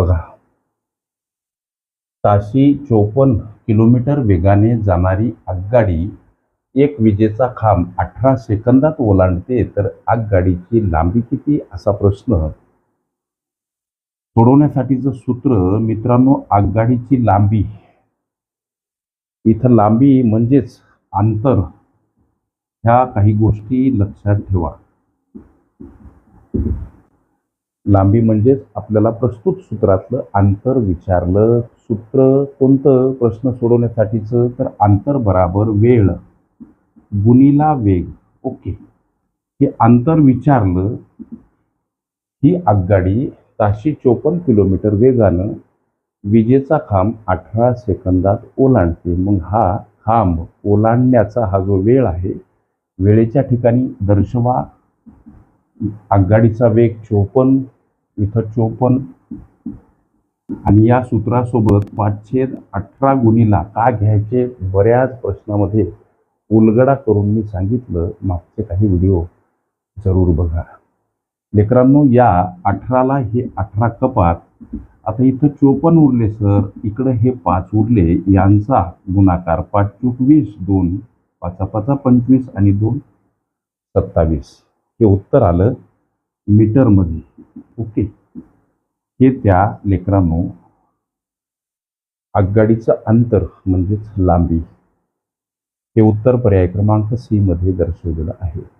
बघा. ताशी चोपन्न किलोमीटर वेगाने जाणारी आगगाडी एक विजेचा खांब अठरा सेकंदात ओलांडते तर आगगाडीची लांबी किती? असा प्रश्न. सोडवण्यासाठीचं सूत्र मित्रांनो आगगाडीची लांबी. इथं लांबी म्हणजेच अंतर. ह्या काही गोष्टी लक्षात ठेवा. लांबी म्हणजेच आपल्याला प्रस्तुत सूत्रातलं अंतर विचारलं. सूत्र कोणतं? प्रश्न सोडवण्यासाठीचं तर अंतर बराबर वेळ. गुणीला वेग. ओके. हे अंतर विचारलं ही आगगाडी ताशी चोपन्न किलोमीटर वेगानं विजेचा खांब अठरा सेकंदात ओलांडते. मग हा खांब ओलांडण्याचा हा जो वेळ आहे वेळेच्या ठिकाणी दर्शवा. आगगाडीचा वेग चोपन्न इथं चोपन्न. आणि या सूत्रासोबत पाचशे अठरा गुणीला का घ्यायचे? बऱ्याच प्रश्नामध्ये उलगडा करून मी सांगितलं. मागचे काही व्हिडिओ जरूर बघा. लेकरांनो या अठराला हे अठरा कपात. आता इथं चोपन्न उरले सर. इकडं हे पाच उरले. यांचा गुणाकार पाच चोवीस दोन पाचा पाचा पंचवीस आणि दोन सत्तावीस. हे उत्तर आलं मीटरमध्ये. ओके. हे त्या लेकरांनो आगगाडीचं अंतर म्हणजेच लांबी हे उत्तर पर्याय क्रमांक सी मध्ये दर्शवलेलं आहे.